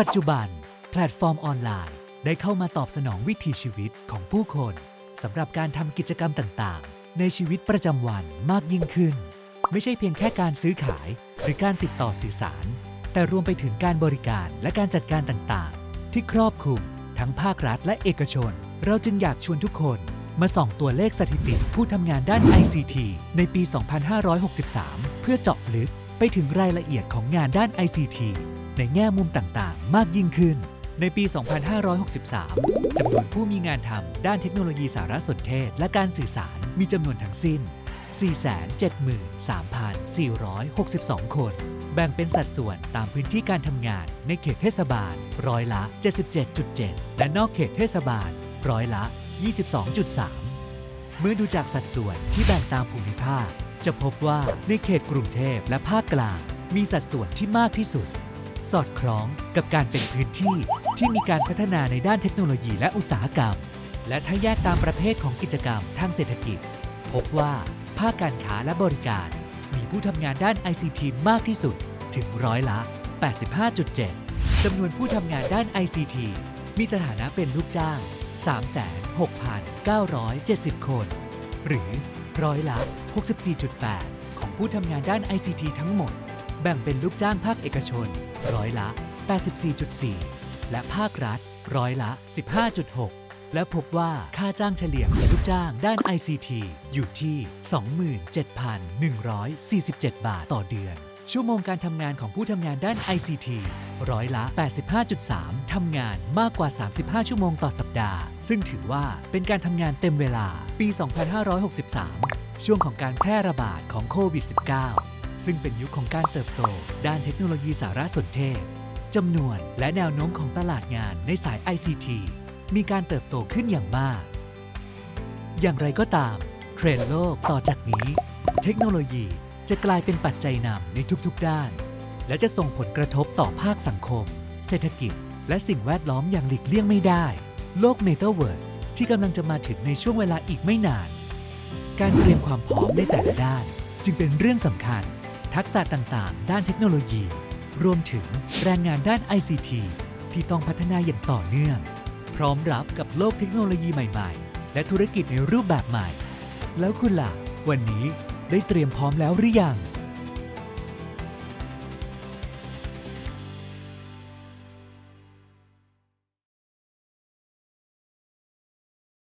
ปัจจุบัน แพลตฟอร์มออนไลน์ ได้เข้ามาตอบสนองวิถีชีวิตของผู้คนสำหรับการทำกิจกรรมต่างๆ ในชีวิตประจำวันมากยิ่งขึ้น ไม่ใช่เพียงแค่การซื้อขาย หรือการติดต่อสื่อสาร แต่รวมไปถึงการบริการและการจัดการต่างๆ ที่ครอบคลุมทั้งภาครัฐและเอกชน เราจึงอยากชวนทุกคนมาส่องตัวเลขสถิติผู้ทำงานด้าน ICT ในปี 2563 เพื่อเจาะลึกไปถึงรายละเอียดของงานด้าน ICT ในแง่มุมต่างๆ มากยิ่งขึ้น ในปี 2563 จำนวนผู้มีงานทำด้านเทคโนโลยีสารสนเทศ และการสื่อสารมีจำนวนทั้งสิ้น 473,462 คน แบ่งเป็นสัดส่วนตามพื้นที่การทำงานในเขตเทศบาล ร้อยละ 77.7 และนอกเขตเทศบาล ร้อยละ 22.3 เมื่อดูจากสัดส่วนที่แบ่งตามภูมิภาค จะพบว่าในเขตกรุงเทพและภาคกลางมีสัดส่วนที่มากที่สุด สอดคล้องกับการเป็นพื้นที่ที่มีการพัฒนาในด้านเทคโนโลยีและอุตสาหกรรม และถ้าแยกตามประเภทของกิจกรรมทางเศรษฐกิจ พบว่าภาคการค้าและบริการ มีผู้ทำงานด้าน ICT มากที่สุดถึงร้อยละ 85.7 จำนวนผู้ทำงานด้าน ICT มีสถานะเป็นลูกจ้าง 36,970 คน หรือร้อยละ 64.8 ของผู้ทำงานด้าน ICT ทั้งหมด แบ่งเป็นลูกจ้างภาคเอกชน ร้อยละ 84.4 และภาครัฐร้อยละ 15.6 และพบว่าค่าจ้างเฉลี่ยของลูกจ้างด้าน ICT อยู่ที่ 27,147 บาทต่อเดือน ชั่วโมงการทำงานของผู้ทำงานด้าน ICT ร้อยละ 85.3 ทำงานมากกว่า 35 ชั่วโมงต่อสัปดาห์ ซึ่งถือว่าเป็นการทำงานเต็มเวลาปี 2563 ช่วงของการแพร่ระบาดของโควิด -19 ซึ่งเป็นยุคของการเติบโต ด้านเทคโนโลยีสารสนเทศจำนวนและแนวโน้มของตลาดงานในสาย ICT มีการเติบโตขึ้นอย่างมาก อย่างไรก็ตาม เทรนด์โลกต่อจากนี้ เทคโนโลยีจะกลายเป็นปัจจัยนำในทุกๆด้าน และจะส่งผลกระทบต่อภาคสังคม เศรษฐกิจ และสิ่งแวดล้อมอย่างหลีกเลี่ยงไม่ได้ โลก Metaverse ที่กำลังจะมาถึงในช่วงเวลาอีกไม่นาน การเตรียมความพร้อมในแต่ละด้าน จึงเป็นเรื่องสำคัญ ทักษะต่างๆ ด้านเทคโนโลยี รวมถึงแรงงานด้าน ICT ที่ต้องพัฒนาอย่างต่อเนื่อง พร้อมรับกับโลกเทคโนโลยีใหม่ๆ และธุรกิจในรูปแบบใหม่ แล้วคุณล่ะ วันนี้ได้เตรียมพร้อมแล้วหรือยัง